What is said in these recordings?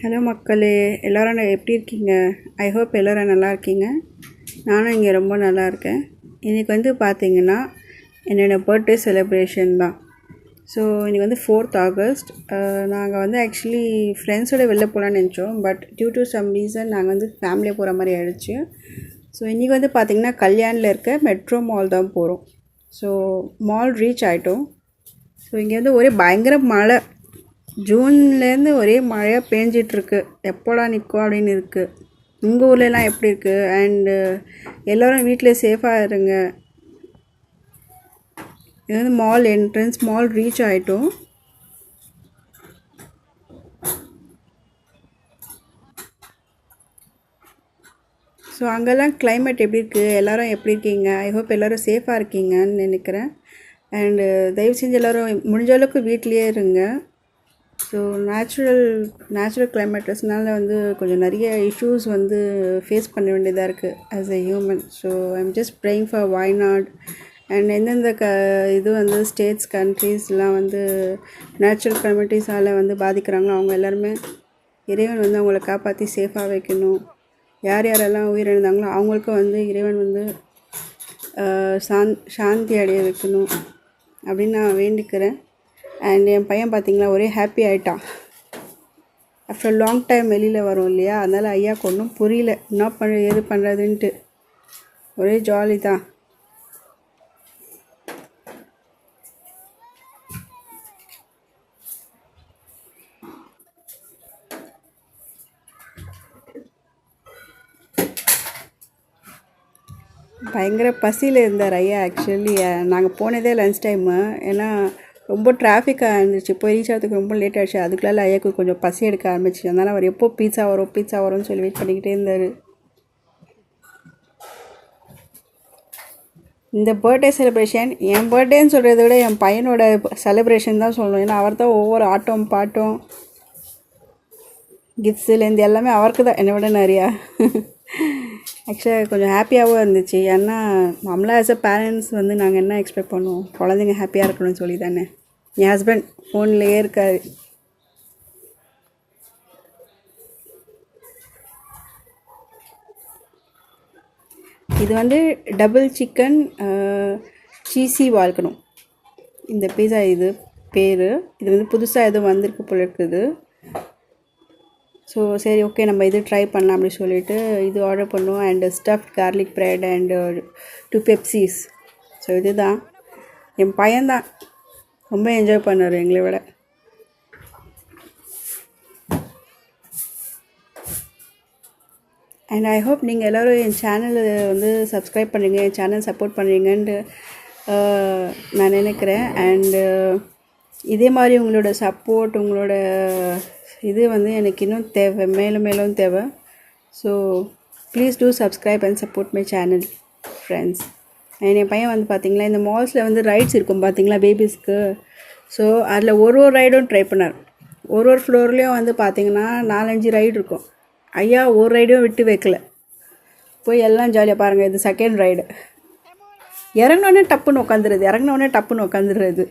Hello மக்களே எல்லோரும் எப்படி இருக்கீங்க? ஐ ஹோப் எல்லோரும் நல்லா இருக்கீங்க. நானும் இங்கே ரொம்ப நல்லா இருக்கேன். இன்றைக்கி வந்து பார்த்தீங்கன்னா என்னோடய பர்த்டே செலிப்ரேஷன் தான். ஸோ இன்றைக்கி வந்து ஃபோர்த் ஆகஸ்ட் நாங்கள் வந்து ஆக்சுவலி ஃப்ரெண்ட்ஸோட வெளில போகலான்னு நினச்சோம். But due to some reason நாங்கள் வந்து ஃபேமிலியாக போகிற மாதிரி ஆயிடுச்சு. ஸோ இன்றைக்கி வந்து பார்த்திங்கன்னா கல்யாணில் இருக்க மெட்ரோ மால் தான் போகிறோம் ஸோ மால் ரீச் ஆகிட்டோம் ஸோ இங்கே வந்து ஒரே பயங்கர மழை. ஜூன்லேருந்து ஒரே மழையாக பேஞ்சிட்ருக்கு. எப்போடா நிற்கும் அப்படின்னு இருக்குது உங்கள் ஊர்லலாம் எப்படி இருக்குது அண்டு எல்லோரும் வீட்டில் சேஃபாக இருங்க. இது வந்து மால் என்ட்ரன்ஸ் மால் ரீச் ஆகிட்டோம் ஸோ அங்கெல்லாம் கிளைமேட் எப்படி இருக்குது எல்லோரும் எப்படி இருக்கீங்க? ஐ ஹோப் எல்லோரும் சேஃபாக இருக்கீங்கன்னு நினைக்கிறேன். அண்டு தயவு செஞ்சு எல்லோரும் முடிஞ்ச அளவுக்கு வீட்லேயே இருங்க. ஸோ நேச்சுரல் நேச்சுரல் கிளைமேட்டஸ்னால வந்து கொஞ்சம் நிறைய இஷ்யூஸ் வந்து ஃபேஸ் பண்ண வேண்டியதாக இருக்குது as a human so I'm just praying for Wayanad and எந்தெந்த க இது வந்து ஸ்டேட்ஸ் கண்ட்ரீஸ்லாம் வந்து நேச்சுரல் கிளைமேட்டிஸால் வந்து பாதிக்கிறாங்களோ அவங்க எல்லாருமே இறைவன் வந்து அவங்கள காப்பாற்றி சேஃபாக வைக்கணும். யார் யாரெல்லாம் உயிரிழந்தாங்களோ அவங்களுக்கும் வந்து இறைவன் வந்து சாந்த் சாந் சாந்தி அடைய வைக்கணும். அப்படின்னு நான் வேண்டிக்கிறேன். அண்ட் என் பையன் பார்த்திங்களா ஒரே ஹாப்பி ஆகிட்டான் ஆஃப்டர் லாங் டைம் வெளியில் வரும் இல்லையா? அதனால் ஐயாக்கு ஒன்றும் புரியல. என்ன பண்ண எது பண்ணுறதுன்ட்டு ஒரே ஜாலி தான். பயங்கர பசியில் இருந்தார் ஐயா ஆக்சுவலி நாங்கள் போனதே லன்ச் டைமு ஏன்னா ரொம்ப டிராஃபிக்காக இருந்துச்சு. போய் ரீச் ஆகிறதுக்கு ரொம்ப லேட் ஆகிடுச்சு அதுக்குள்ளால ஐயாக்கு கொஞ்சம் பசி எடுக்க ஆரம்பிச்சு. அதனால் அவர் எப்போ பீஸா வரும் பீஸா வரும்னு சொல்லி வெயிட் பண்ணிக்கிட்டே இருந்தார். இந்த பர்த்டே செலிப்ரேஷன் என் பர்த்டேன்னு சொல்கிறத விட என் பையனோட செலிப்ரேஷன் தான் சொல்லணும். ஏன்னா அவர் தான் ஒவ்வொரு ஆட்டம் பாட்டம் கிஃப்ட்ஸுலேருந்து எல்லாமே அவருக்கு தான். என்னை விட நிறையா. ஆக்சுவலாக கொஞ்சம் ஹாப்பியாகவும் இருந்துச்சு. ஏன்னா நம்மளா ஆஸ் அ பேரண்ட்ஸ் வந்து நாங்கள் என்ன எக்ஸ்பெக்ட் பண்ணுவோம்? குழந்தைங்க ஹாப்பியாக இருக்கணும்னு சொல்லி தானே? என் ஹஸ்பண்ட் ஃபோன்லேயே இருக்காரு. இது வந்து டபுள் சிக்கன் சீசி வாழ்க்கணும் இந்த பீஸா இது பேர். இது வந்து புதுசாக எதுவும் வந்திருக்கு போல இருக்குது. ஸோ சரி ஓகே நம்ம இது ட்ரை பண்ணலாம் அப்படின்னு சொல்லிட்டு இது ஆர்டர் பண்ணோம். And stuffed garlic bread and two Pepsis so இதுதான். என் பையன்தான். ரொம்ப என்ஜாய் பண்ணார் எங்களை விட. அண்ட் ஐ ஹோப் நீங்கள் எல்லோரும் என் சேனலை வந்து சப்ஸ்கிரைப் பண்ணுறீங்க என் சேனல் சப்போர்ட் பண்ணுறீங்கன்ட்டு uh, நான் நினைக்கிறேன். அண்டு இதே மாதிரி உங்களோட சப்போர்ட் உங்களோட இது வந்து எனக்கு இன்னும் தேவை மேலும் மேலும் தேவை. So please do subscribe and support my channel friends என் பையன் வந்து பார்த்தீங்களா இந்த மால்ஸில் வந்து ரைட்ஸ் இருக்கும் பார்த்தீங்களா பேபிஸ்க்கு ஸோ அதில் ஒரு ஒரு ரைடும் ட்ரை பண்ணார். ஒரு ஒரு ஃப்ளோர்லேயும் வந்து பார்த்தீங்கன்னா நாலஞ்சு ரைடு இருக்கும். ஐயா ஒரு ரைடும் விட்டு வைக்கல. போய் எல்லாம் ஜாலியாக பாருங்கள் இது செகண்ட் ரைடு இறங்கினோடனே டப்புன்னு உட்காந்துருது இறங்கினோடனே டப்புன்னு உட்காந்துருது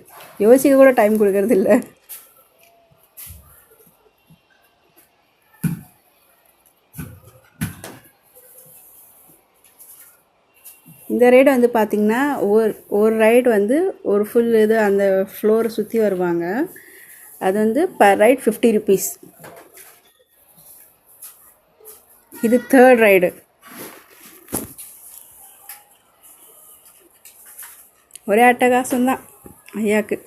யோசிக்க கூட டைம் கொடுக்கறது இல்லை. இந்த ரைடு வந்து பார்த்திங்கன்னா ஒரு ஒரு ரைடு வந்து ஒரு ஃபுல் இது அந்த ஃப்ளோரை சுற்றி வருவாங்க. அது வந்து பர் ரைட் ஃபிஃப்டி ருபீஸ் இது தேர்ட் ரைடு ஒரே அட்டகாசம்தான். ஐயாக்கு.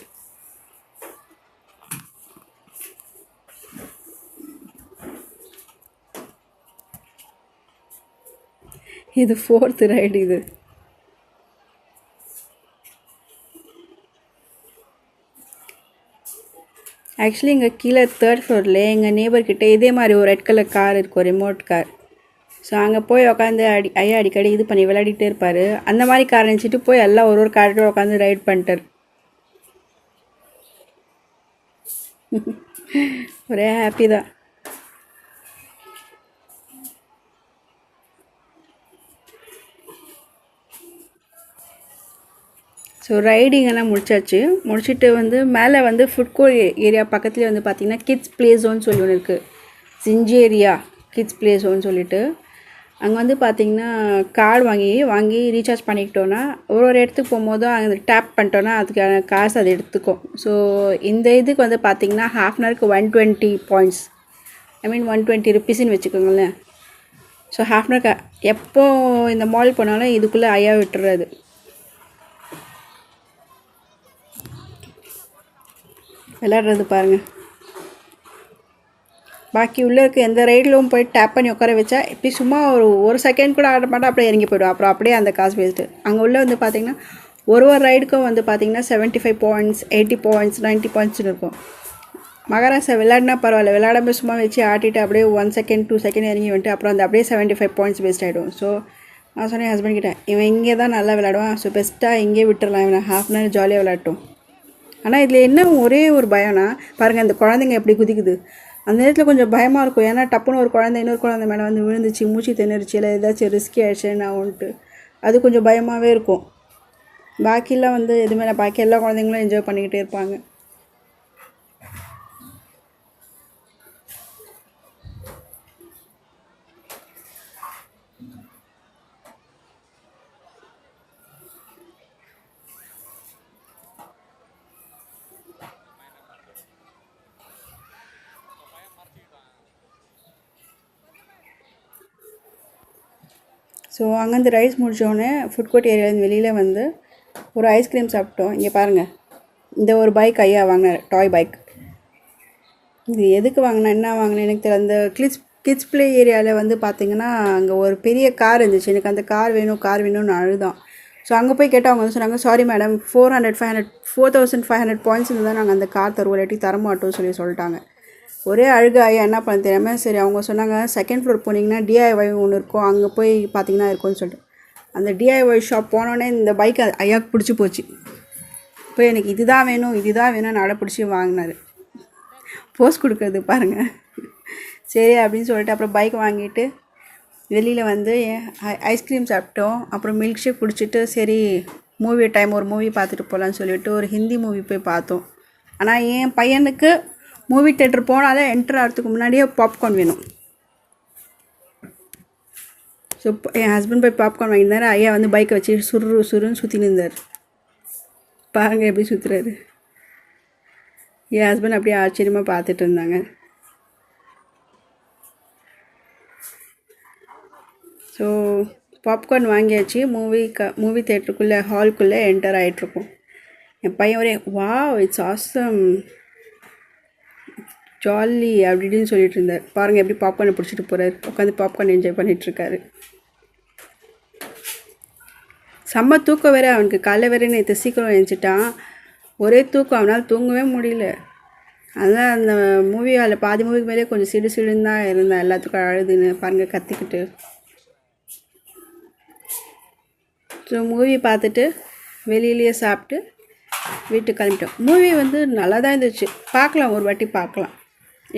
இது ஃபோர்த் ரைடு இது. ஆக்சுவலி இங்கே கீழே தேர்ட் ஃப்ளோரில் எங்கள் நேபர்கிட்ட இதே மாதிரி ஒரு ரெட் கலர் கார் இருக்கும் ரிமோட் கார் ஸோ அங்கே போய் உட்காந்து அடி ஐயா அடிக்கடி இது பண்ணி விளையாடிட்டே இருப்பார். அந்த மாதிரி கார் நினச்சிட்டு போய் எல்லாம் ஒரு ஒரு கார்கிட்ட உட்காந்து ரைட் பண்ணிட்டார். ஒரே ஹாப்பி தான். ஸோ ரைடிங்கெல்லாம் முடிச்சாச்சு. முடிச்சுட்டு வந்து மேலே வந்து ஃபுட் கோர்ட் ஏரியா பக்கத்துலேயே வந்து பார்த்தீங்கன்னா கிட்ஸ் ப்ளே ஜோன் சொல்லி ஒன்று இருக்குது சிஞ்சேரியா கிட்ஸ் ப்ளே ஜோன் சொல்லிட்டு. அங்கே வந்து பார்த்திங்கன்னா கார்டு வாங்கி வாங்கி ரீசார்ஜ் பண்ணிக்கிட்டோன்னா ஒரு ஒரு இடத்துக்கு போகும்போதும் அங்கே டேப் பண்ணிட்டோன்னா அதுக்கான காசு அது எடுத்துக்கும். ஸோ இந்த இதுக்கு வந்து பார்த்திங்கன்னா ஹாஃப் அன் ஹவருக்கு one twenty points I mean one twenty ருப்பீஸ்ன்னு வச்சுக்கோங்களேன். ஸோ ஹாஃப் அன் ஹவர் எப்போ இந்த மால் போனாலும் இதுக்குள்ளே ஐயா விட்டுறது. விளாட்றது பாருங்கள் பாக்கி உள்ளே இருக்க எந்த ரைடிலும் போய் டேப் பண்ணி உட்கார வச்சா இப்படி சும்மா ஒரு ஒரு செகண்ட் கூட ஆட மாட்டா அப்படியே இறங்கி போய்டும் அப்புறம் அப்படியே அந்த காசு வேஸ்ட்டு அங்கே உள்ளே வந்து பார்த்திங்கன்னா ஒரு ஒரு ரைடுக்கும் வந்து பார்த்திங்கன்னா seventy five points eighty points ninety பாயிண்ட்ஸ்னு இருக்கும். மகாராஷ்டிரா விளையாடினா பரவாயில்ல. விளையாடாம சும்மா வச்சு ஆட்டிட்டு அப்படியே ஒன் செகண்ட் டூ செகண்ட் இறங்கி வந்துட்டு அப்புறம் அந்த அப்படியே செவன்ட்டி ஃபைவ் பாயிண்ட்ஸ் வேஸ்ட் ஆகிடும் ஸோ நான் சொன்னேன் ஹஸ்பண்ட் கிட்டே இவன் இங்கே தான் நல்லா விளையாடுவான். ஸோ பெஸ்ட்டாக இங்கேயே விட்டுடலாம் இவனை ஹாஃப் அன் ஹவர் ஜாலியாக விளையாட்டும் ஆனால் இதில் என்ன ஒரே ஒரு பயம்னா பாருங்கள் இந்த குழந்தைங்க எப்படி குதிக்குது. அந்த நேரத்தில் கொஞ்சம் பயமாக இருக்கும். ஏன்னா டப்புன்னு ஒரு குழந்தை இன்னொரு குழந்தை மேலே வந்து விழுந்துச்சு மூச்சு திணறுச்சு இல்லை ஏதாச்சும் ரிஸ்கி ஆயிடுச்சுன்னு ஆகும்ட்டு அது கொஞ்சம் பயமாகவே இருக்கும். பாக்கியெல்லாம் வந்து எதுவுமே பாக்கி எல்லா குழந்தைங்களும் என்ஜாய் பண்ணிக்கிட்டே இருப்பாங்க. ஸோ அங்கேருந்து ரைஸ் முடித்தோடனே ஃபுட் கோர்ட் ஏரியாலேருந்து வெளியில் வந்து ஒரு ஐஸ்கிரீம் சாப்பிட்டோம். இங்கே பாருங்கள் இந்த ஒரு பைக் ஐயா வாங்கினார். டாய் பைக் இது எதுக்கு வாங்கினா என்ன வாங்கினேன் எனக்கு தெரியல. அந்த கிட்ஸ் கிட்ஸ் ப்ளே ஏரியாவில் வந்து பார்த்திங்கன்னா அங்கே ஒரு பெரிய கார் இருந்துச்சு. எனக்கு அந்த கார் வேணும் கார் வேணும்னு அழுதான். ஸோ அங்கே போய் கேட்டால் அவங்க வந்து சொன்னாங்க sorry madam four hundred five hundred four thousand five hundred points இருந்தால் நாங்கள் அந்த கார் தருவோம். இல்லாட்டி தரமாட்டோம்னு சொல்லி சொல்லிட்டாங்க. ஒரே அழுக ஐயா என்ன பண்ண தெரியாமல் சரி அவங்க சொன்னாங்க செகண்ட் ஃப்ளோர் போனீங்கன்னா டிஐஒய் ஒன்று இருக்கும் அங்கே போய் பார்த்தீங்கன்னா இருக்கும்னு சொல்லிட்டு. அந்த டிஐஒய் ஷாப் போனோடனே இந்த பைக் ஐயாவுக்கு பிடிச்சி போச்சு. போய் எனக்கு இதுதான் வேணும் இதுதான் வேணும்னு அடை பிடிச்சி வாங்கினார். போஸ்ட் கொடுக்குறது பாருங்கள் சரி அப்படின்னு சொல்லிட்டு அப்புறம் பைக் வாங்கிட்டு வெளியில் வந்து ஐஸ்கிரீம் சாப்பிட்டோம். அப்புறம் மில்க் ஷேக் குடிச்சிட்டு சரி மூவி டைம் ஒரு மூவி பார்த்துட்டு போகலான்னு சொல்லிவிட்டு ஒரு ஹிந்தி மூவி போய் பார்த்தோம். ஆனால் என் பையனுக்கு மூவி தேட்டர் போனாலே என்ட்ரு ஆகிறதுக்கு முன்னாடியே பாப்கார்ன் வேணும். ஸோ என் ஹஸ்பண்ட் போய் பாப்கார்ன் வாங்கியிருந்தார் ஐயா வந்து பைக்கை வச்சு சுரு சுருன்னு சுற்றி நின்றார் பாருங்கள் எப்படி சுற்றுறாரு என் ஹஸ்பண்ட் அப்படியே ஆச்சரியமாக பார்த்துட்டு இருந்தாங்க. ஸோ பாப்கார்ன் வாங்கியாச்சு. மூவி க மூவி தேட்டருக்குள்ளே ஹால்குள்ளே என்டர் ஆகிட்ருக்கோம் என் பையன் ஒரே வா இட்ஸ் ஆசம் ஜாலி அப்படி இப்படின்னு சொல்லிட்டு இருந்தார் பாருங்கள் எப்படி பாப்கார்னை பிடிச்சிட்டு போகிறார் உட்காந்து பாப்கார்ன் என்ஜாய் பண்ணிகிட்ருக்காரு செம்ம தூக்கம் வேறு அவனுக்கு. காலை வேறு நேற்று சீக்கிரம் எழுந்துட்டான். ஒரே தூக்கம். அவனால் தூங்கவே முடியல. அதான் அந்த மூவி அதில் பாதி மூவிக்கு மேலே கொஞ்சம் சிடு சிடுன்னு தான் இருந்தேன். எல்லாத்துக்கும் அழுதுன்னு பாருங்கள் கற்றுக்கிட்டு ஸோ மூவி பார்த்துட்டு வெளியிலேயே சாப்பிட்டு வீட்டுக்கு கிளம்பிட்டோம். மூவி வந்து நல்லா தான் இருந்துச்சு. பார்க்கலாம். ஒரு வாட்டி பார்க்கலாம்.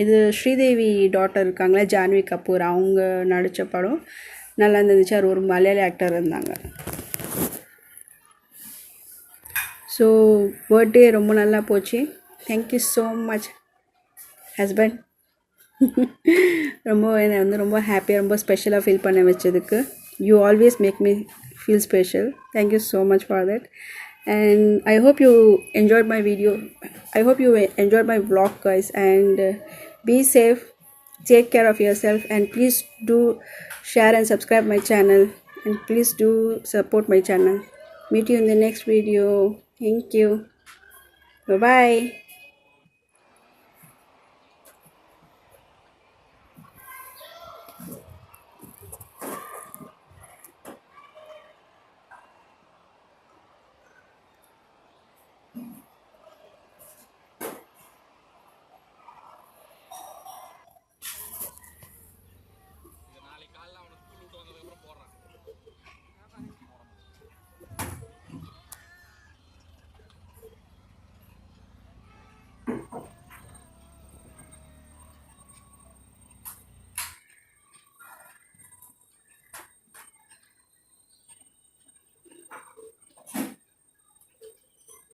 இது ஸ்ரீதேவி டாட்டர் இருக்காங்களே ஜான்வி கபூர் அவங்க நடித்த படம். நல்லா இருந்துச்சு அவர் ஒரு மலையாளி ஆக்டர் இருந்தாங்க. ஸோ பர்த்டே ரொம்ப நல்லா போச்சு. தேங்க்யூ ஸோ மச் ஹஸ்பண்ட் ரொம்ப என்னை வந்து ரொம்ப ஹாப்பியாக ரொம்ப ஸ்பெஷலாக ஃபீல் பண்ண வச்சதுக்கு. You always make me feel special thank you so much for that and i hope you enjoyed my video. I hope you enjoyed my vlog guys. And uh, be safe. Take care of yourself. And please do share and subscribe my channel. And please do support my channel. Meet you in the next video. Thank you. Bye bye